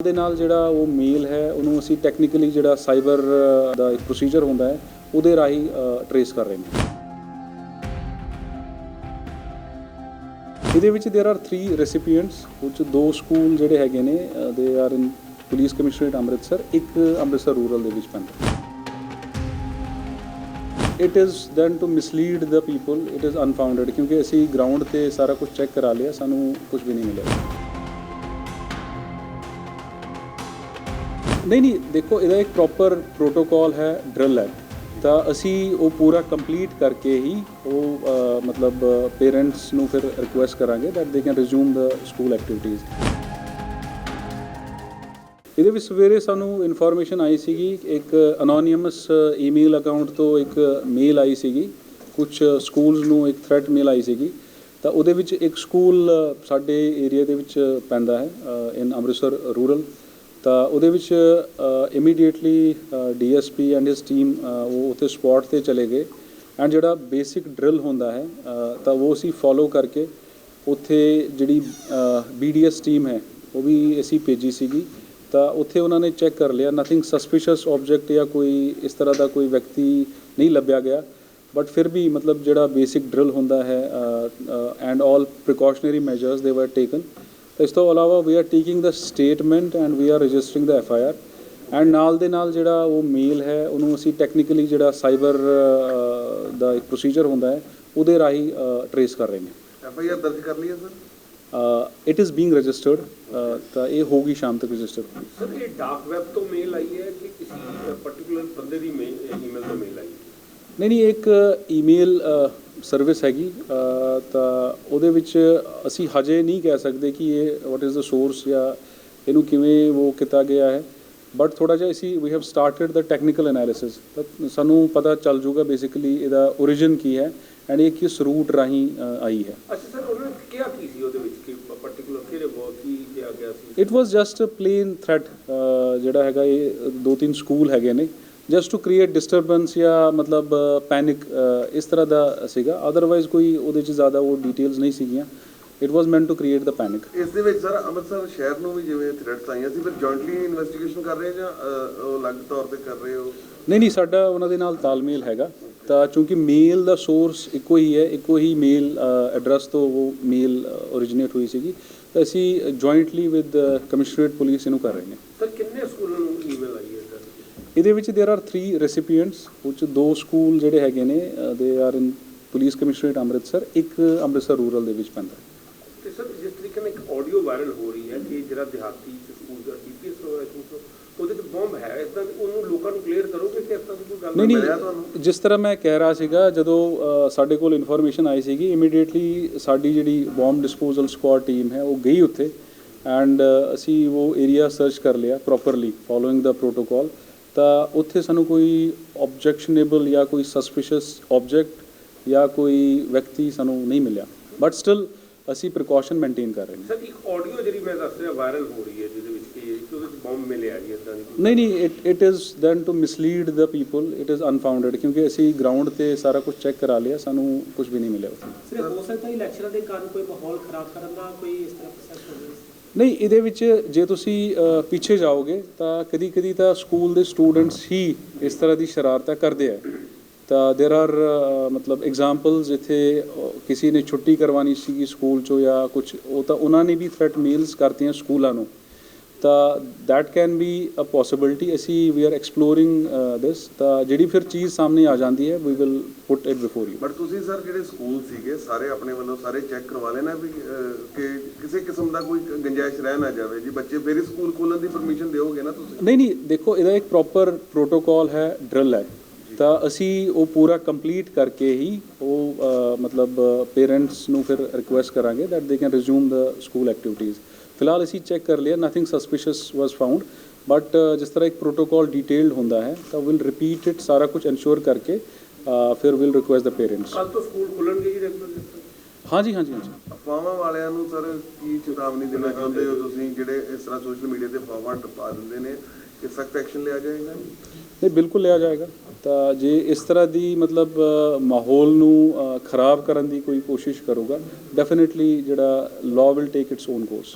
ਦੇ ਨਾਲ ਜਿਹੜਾ ਉਹ ਮੇਲ ਹੈ ਉਹਨੂੰ ਅਸੀਂ ਟੈਕਨੀਕਲੀ ਜਿਹੜਾ ਸਾਈਬਰ ਦਾ ਇੱਕ ਪ੍ਰੋਸੀਜਰ ਹੁੰਦਾ ਹੈ ਉਹਦੇ ਰਾਹੀਂ ਟਰੇਸ ਕਰ ਰਹੇ ਹਾਂ ਇਹਦੇ ਵਿੱਚ देयर आर 3 ਰੈਸਿਪੀਐਂਟਸ which ਦੋ ਸਕੂਲ ਜਿਹੜੇ ਹੈਗੇ ਨੇ they are in police commissionerate Amritsar ਇੱਕ ਅੰਮ੍ਰਿਤਸਰ ਰੂਰਲ ਦੇ ਵਿੱਚ ਪੈਂਦਾ it is then to mislead the people it is unfounded ਕਿਉਂਕਿ ਅਸੀਂ ਗਰਾਊਂਡ ਤੇ ਸਾਰਾ ਕੁਝ ਚੈੱਕ ਕਰਾ ਲਿਆ ਸਾਨੂੰ ਕੁਝ ਵੀ ਨਹੀਂ ਮਿਲਿਆ ਨਹੀਂ ਨਹੀਂ, ਦੇਖੋ, ਇਹਦਾ ਇੱਕ ਪ੍ਰੋਪਰ ਪ੍ਰੋਟੋਕਾਲ ਹੈ ਡਰਿਲ ਹੈ ਤਾਂ ਅਸੀਂ ਉਹ ਪੂਰਾ ਕੰਪਲੀਟ ਕਰਕੇ ਹੀ ਉਹ ਮਤਲਬ ਪੇਰੈਂਟਸ ਨੂੰ ਫਿਰ ਰਿਕੁਐਸਟ ਕਰਾਂਗੇ that they can resume the school activities ਇਹਦੇ ਵਿੱਚ ਸਵੇਰੇ ਸਾਨੂੰ ਇਨਫੋਰਮੇਸ਼ਨ ਆਈ ਸੀਗੀ, ਇੱਕ ਅਨੋਨਿਮਸ ਈਮੇਲ ਅਕਾਊਂਟ ਤੋਂ ਇੱਕ ਮੇਲ ਆਈ ਸੀਗੀ ਕੁਝ ਸਕੂਲਸ ਨੂੰ ਇੱਕ ਥ੍ਰੈਟ ਮੇਲ ਆਈ ਸੀਗੀ। ਤਾਂ ਉਹਦੇ ਵਿੱਚ ਇੱਕ ਸਕੂਲ ਸਾਡੇ ਏਰੀਆ ਦੇ ਵਿੱਚ ਪੈਂਦਾ ਹੈ ਇਨ ਅੰਮ੍ਰਿਤਸਰ ਰੂਰਲ ਤਾਂ ਉਹਦੇ ਵਿੱਚ immediately DSP and his team ਉਹ ਉੱਥੇ ਸਪੌਟ ਤੇ ਚਲੇ ਗਏ। ਐਂਡ ਜਿਹੜਾ ਬੇਸਿਕ ਡਰਿਲ ਹੁੰਦਾ ਹੈ ਤਾਂ ਉਹ ਅਸੀਂ ਫੋਲੋ ਕਰਕੇ ਉੱਥੇ ਜਿਹੜੀ ਬੀਡੀਐਸ ਟੀਮ ਹੈ, ਉਹ ਵੀ ਅਸੀਂ ਭੇਜੀ ਸੀਗੀ। ਤਾਂ ਉੱਥੇ ਉਹਨਾਂ ਨੇ ਚੈੱਕ ਕਰ ਲਿਆ। ਨਥਿੰਗ ਸਸਪੀਸ਼ੀਅਸ ਆਬਜੈਕਟ ਜਾਂ ਕੋਈ ਇਸ ਤਰ੍ਹਾਂ ਦਾ ਕੋਈ ਵਿਅਕਤੀ ਨਹੀਂ ਲੱਭਿਆ ਗਿਆ। ਬਟ ਫਿਰ ਵੀ ਮਤਲਬ ਜਿਹੜਾ ਬੇਸਿਕ ਡਰਿਲ ਹੁੰਦਾ ਹੈ ਐਂਡ ਆਲ ਪ੍ਰੀਕਾਸ਼ਨਰੀ ਮੈਜਰਸ ਦੇ ਵਰ ਟੇਕਨ ਇਸ ਤੋਂ ਇਲਾਵਾ we are taking the statement and we are registering the F I R and ਨਾਲ ਦੇ ਨਾਲ ਜਿਹੜਾ ਉਹ ਮੇਲ ਹੈ ਉਹਨੂੰ ਅਸੀਂ ਟੈਕਨੀਕਲੀ ਜਿਹੜਾ ਸਾਈਬਰ ਦਾ ਇੱਕ ਪ੍ਰੋਸੀਜਰ ਹੁੰਦਾ ਹੈ ਉਹਦੇ ਰਾਹੀਂ ਟਰੇਸ ਕਰ ਰਹੇ ਹਾਂ ਐਫ ਆਈ ਆਰ ਦਰਜ ਕਰ ਲਈ ਹੈ sir? It is being registered ਤਾਂ ਇਹ ਹੋਗੀ ਸ਼ਾਮ ਤੱਕ ਰਜਿਸਟਰ ਸਰ ਇਹ ਡਾਕ ਵੈਬ ਤੋਂ ਮੇਲ ਆਈ ਹੈ ਕਿ ਕਿਸੇ ਪਾਰਟਿਕੂਲਰ ਬੰਦੇ ਦੀ ਈਮੇਲ ਤੋਂ ਮੇਲ ਆਈ ਨਹੀਂ ਨਹੀਂ ਇੱਕ ਈਮੇਲ ਸਰਵਿਸ ਹੈਗੀ ਅ, ਤਾਂ ਉਹਦੇ ਵਿੱਚ ਅਸੀਂ ਹਜੇ ਨਹੀਂ ਕਹਿ ਸਕਦੇ ਕਿ ਇਹ ਵਾਟ ਇਜ਼ ਦ ਸੋਰਸ ਜਾਂ ਇਹਨੂੰ ਕਿਵੇਂ ਉਹ ਕੀਤਾ ਗਿਆ ਹੈ। ਬਟ ਥੋੜਾ ਜਿਹਾ ਅਸੀਂ we have started the technical analysis ਸਾਨੂੰ ਪਤਾ ਚੱਲ ਜਾਊਗਾ ਬੇਸਿਕਲੀ ਇਹਦਾ origin ਕੀ ਹੈ ਐਂਡ ਇਹ ਕਿਸ ਰੂਟ ਰਾਹੀਂ ਅ, ਆਈ ਹੈ। ਅੱਛਾ ਸਰ ਉਹਨਾਂ ਨੇ ਕਿਹਾ ਕੀ ਸੀ ਉਹਦੇ ਵਿੱਚ ਕਿ ਪਾਰਟਿਕੂਲਰ ਕਿਹੜੇ ਵਰਡ ਕੀ ਕਿਹਾ ਗਿਆ ਸੀ? It was just plain threat ਜਿਹੜਾ ਹੈਗਾ ਇਹ ਦੋ ਤਿੰਨ ਸਕੂਲ ਹੈਗੇ ਨੇ। ਜਸਟ ਟੂ ਕ੍ਰੀਏਟ ਡਿਸਟਰਬੈਂਸ ਜਾਂ ਮਤਲਬ ਪੈਨਿਕ ਇਸ ਤਰ੍ਹਾਂ ਦਾ ਸੀਗਾ ਅਦਰਵਾਈਜ਼ ਕੋਈ ਉਹਦੇ ਚ ਜ਼ਿਆਦਾ ਉਹ ਡਿਟੇਲਸ ਨਹੀਂ ਸੀਗੀਆਂ it was meant to create the panic ਇਸ ਦੇ ਵਿੱਚ ਸਰ ਅੰਮ੍ਰਿਤਸਰ ਸ਼ਹਿਰ ਨੂੰ ਵੀ ਜਿਵੇਂ ਥ੍ਰੈਟਸ ਆਈਆਂ ਸੀ ਫਿਰ ਜੁਆਇੰਟਲੀ ਇਨਵੈਸਟੀਗੇਸ਼ਨ ਕਰ ਰਹੇ ਜਾਂ ਉਹ ਅਲੱਗ ਤੌਰ ਤੇ ਕਰ ਰਹੇ ਹੋ ਨਹੀਂ ਨਹੀਂ ਸਾਡਾ ਉਹਨਾਂ ਦੇ ਨਾਲ ਤਾਲਮੇਲ ਹੈਗਾ ਤਾਂ ਚੂੰਕਿ ਮੇਲ ਦਾ ਸੋਰਸ ਇੱਕੋ ਹੀ ਹੈ ਇੱਕੋ ਹੀ ਮੇਲ ਐਡਰੈਸ ਤੋਂ ਉਹ ਮੇਲ ਓਰੀਜਿਨੇਟ ਹੋਈ ਸੀਗੀ ਤਾਂ ਅਸੀਂ ਜੁਆਇੰਟਲੀ ਵਿਦ ਕਮਿਸ਼ਨਰੇਟ ਪੁਲਿਸ ਇਹਨੂੰ ਕਰ ਰਹੇ ਹਾਂ ਸਰ ਕਿੰਨੇ ਸਕੂਲਾਂ ਨੂੰ ਈਮੇਲ ਆਈ ਹੈ ਇਹਦੇ ਵਿੱਚ देयर आर 3 ਰੈਸਿਪੀਐਂਟਸ which ਦੋ ਸਕੂਲ ਜਿਹੜੇ ਹੈਗੇ ਨੇ they are in police commissionerate Amritsar ਇੱਕ ਅੰਮ੍ਰਿਤਸਰ ਰੂਰਲ ਦੇ ਵਿੱਚ ਪੈਂਦਾ ਤੇ ਸਰ ਜਿਸ ਤਰੀਕੇ ਨਾਲ ਇੱਕ ਆਡੀਓ ਵਾਇਰਲ ਹੋ ਰਹੀ ਹੈ ਕਿ ਜਿਹੜਾ ਦਿਹਾਤੀ ਚ ਸਕੂਲ ਦਾ ਟੀਪੀਐਸ ਹੋਇਆ ਉਹਦੇ ਚ ਬੰਬ ਹੈ ਇਦਾਂ ਉਹਨੂੰ ਲੋਕਾਂ ਨੂੰ ਕਲੀਅਰ ਕਰੋਗੇ ਕਿ ਇਦਾਂ ਦੀ ਕੋਈ ਗੱਲ ਨਹੀਂ ਮਿਲਿਆ ਨਹੀਂ ਤੁਹਾਨੂੰ? ਜਿਸ ਤਰ੍ਹਾਂ ਮੈਂ ਕਹਿ ਰਿਹਾ ਸੀਗਾ ਜਦੋਂ ਅ, ਸਾਡੇ ਕੋਲ ਇਨਫੋਰਮੇਸ਼ਨ ਆਈ ਸੀਗੀ ਇਮੀਡੀਏਟਲੀ ਸਾਡੀ ਜਿਹੜੀ ਬੰਬ ਡਿਸਪੋਜ਼ਲ ਸਕੁਆਡ ਟੀਮ ਹੈ ਉਹ ਗਈ ਉੱਥੇ ਐਂਡ ਅਸੀਂ ਉਹ ਏਰੀਆ ਸਰਚ ਕਰ ਲਿਆ ਪ੍ਰੋਪਰਲੀ ਫੋਲੋਇੰਗ ਦਾ ਪ੍ਰੋਟੋਕਾਲ ਤਾਂ ਉੱਥੇ ਸਾਨੂੰ ਕੋਈ ਆਬਜੈਕਸ਼ਨੇਬਲ ਜਾਂ ਕੋਈ ਸਸਪੀਸ਼ੀਅਸ ਆਬਜੈਕਟ ਜਾਂ ਕੋਈ ਵਿਅਕਤੀ ਸਾਨੂੰ ਨਹੀਂ ਮਿਲਿਆ। ਬਟ ਸਟਿਲ ਅਸੀਂ ਪ੍ਰੀਕਾਸ਼ਨ ਮੇਨਟੇਨ ਕਰ ਰਹੇ ਹਾਂ। ਸਰ ਇੱਕ ਆਡੀਓ ਜਿਹੜੀ ਮੈਂ ਦੱਸ ਰਿਹਾ ਵਾਇਰਲ ਹੋ ਰਹੀ ਹੈ ਜਿਹਦੇ ਵਿੱਚ ਕਿ ਕਿ ਉਹਦੇ ਚ ਬੰਬ ਮਿਲਿਆ ਜੀ ਇਦਾਂ ਦੀ ਨਹੀਂ ਨਹੀਂ it it is then to mislead the people it is unfounded ਕਿਉਂਕਿ ਅਸੀਂ ਗਰਾਊਂਡ ਤੇ ਸਾਰਾ ਕੁਝ ਚੈੱਕ ਕਰਾ ਲਿਆ ਸਾਨੂੰ ਕੁਝ ਵੀ ਨਹੀਂ ਮਿਲਿਆ ਉੱਥੇ। ਸਿਰਫ ਹੋ ਸਕਦਾ ਇਲੈਕਸ਼ਨਾਂ ਦੇ ਕਾਰਨ ਕੋਈ ਮਾਹੌਲ ਖਰਾਬ ਕਰਨ ਦਾ ਕੋਈ ਇਸ ਤਰ੍ਹਾਂ ਪ੍ਰੋਸੈਸ ਹੋ ਰਿਹਾ ਨਹੀਂ ਇਹਦੇ ਵਿੱਚ ਜੇ ਤੁਸੀਂ ਅ, ਪਿੱਛੇ ਜਾਓਗੇ ਤਾਂ ਕਦੀ ਕਦੀ ਤਾਂ ਸਕੂਲ ਦੇ ਸਟੂਡੈਂਟਸ ਹੀ ਇਸ ਤਰ੍ਹਾਂ ਦੀ ਸ਼ਰਾਰਤਾਂ ਕਰਦੇ ਆ ਤਾਂ देयर ਆਰ ਮਤਲਬ ਐਗਜ਼ਾਮਪਲਸ ਇੱਥੇ ਅ, ਕਿਸੇ ਨੇ ਛੁੱਟੀ ਕਰਵਾਣੀ ਸੀਗੀ ਸਕੂਲ ਚੋਂ ਜਾਂ ਕੁਝ ਉਹ ਤਾਂ ਉਹਨਾਂ ਨੇ ਵੀ ਥ੍ਰੈਟ ਮੇਲਸ ਕਰਤੀਆਂ ਸਕੂਲਾਂ ਨੂੰ ਤਾਂ that can be a possibility ਅਸੀਂ ਵੀ ਆਰ ਐਕਸਪਲੋਰਿੰਗ ਦਿਸ ਤਾਂ ਜਿਹੜੀ ਫਿਰ ਚੀਜ਼ ਸਾਹਮਣੇ ਆ ਜਾਂਦੀ ਹੈ we will put it before you but ਤੁਸੀਂ ਸਰ ਜਿਹੜੇ ਸਕੂਲ ਸੀਗੇ ਸਾਰੇ ਆਪਣੇ ਵੱਲੋਂ ਸਾਰੇ ਚੈੱਕ ਕਰਵਾ ਲੈਣਾ ਵੀ ਅਹ, ਕਿ ਕਿਸੇ ਕਿਸਮ ਦਾ ਕੋਈ ਗੰਜਾਇਸ਼ ਰਹਿ ਨਾ ਜਾਵੇ। ਜੀ ਬੱਚੇ ਫੇਰ ਸਕੂਲ ਖੋਲਣ ਦੀ ਪਰਮਿਸ਼ਨ ਦਿਓਗੇ ਨਾ ਤੁਸੀਂ? ਨਹੀਂ ਨਹੀਂ ਦੇਖੋ ਇਹਦਾ ਇੱਕ ਪ੍ਰੋਪਰ ਪ੍ਰੋਟੋਕਾਲ ਹੈ ਡਰਿਲ ਹੈ। ਤਾਂ ਅਸੀਂ ਉਹ ਪੂਰਾ ਕੰਪਲੀਟ ਕਰਕੇ ਹੀ ਉਹ ਮਤਲਬ ਪੇਰੈਂਟਸ ਨੂੰ ਫਿਰ ਰਿਕੁਐਸਟ ਕਰਾਂਗੇ that they can resume the school activities ਫਿਲਹਾਲ ਅਸੀਂ ਚੈੱਕ ਕਰ ਲਿਆ nothing suspicious was found but ਜਿਸ ਤਰ੍ਹਾਂ ਇੱਕ ਪ੍ਰੋਟੋਕਾਲ ਡਿਟੇਲਡ ਹੁੰਦਾ ਹੈ ਤਾਂ ਵਿਲ ਰਿਪੀਟ ਇਟ ਸਾਰਾ ਕੁਝ ਇਨਸ਼ੋਰ ਕਰਕੇ ਫਿਰ ਵਿਲ ਰਿਕੁਐਸਟ ਦ ਪੇਰੈਂਟਸ ਕੱਲ ਤੋਂ ਸਕੂਲ ਖੁੱਲਣਗੇ ਜੀ ਰੈਗੂਲਰ ਹਾਂਜੀ ਹਾਂਜੀ ਹਾਂਜੀ। ਅਫਵਾਹਾਂ ਵਾਲਿਆਂ ਨੂੰ ਸਰ ਕੀ ਚੇਤਾਵਨੀ ਦੇਣਾ ਚਾਹੁੰਦੇ ਹੋ ਤੁਸੀਂ? ਜਿਹੜੇ ਇਸ ਤਰ੍ਹਾਂ ਸੋਸ਼ਲ ਮੀਡੀਆ ਤੇ ਅਫਵਾਹਾਂ ਪਾ ਦਿੰਦੇ ਨੇ ਕਿ ਸਖਤ ਐਕਸ਼ਨ ਲਿਆ ਜਾਏਗਾ? ਨਹੀਂ ਬਿਲਕੁਲ ਲਿਆ ਜਾਏਗਾ। ਤਾਂ ਜੇ ਇਸ ਤਰ੍ਹਾਂ ਦੀ ਮਤਲਬ ਮਾਹੌਲ ਨੂੰ ਖਰਾਬ ਕਰਨ ਦੀ ਕੋਈ ਕੋਸ਼ਿਸ਼ ਕਰੂਗਾ ਡੈਫੀਨਿਟਲੀ ਜਿਹੜਾ law will take its own course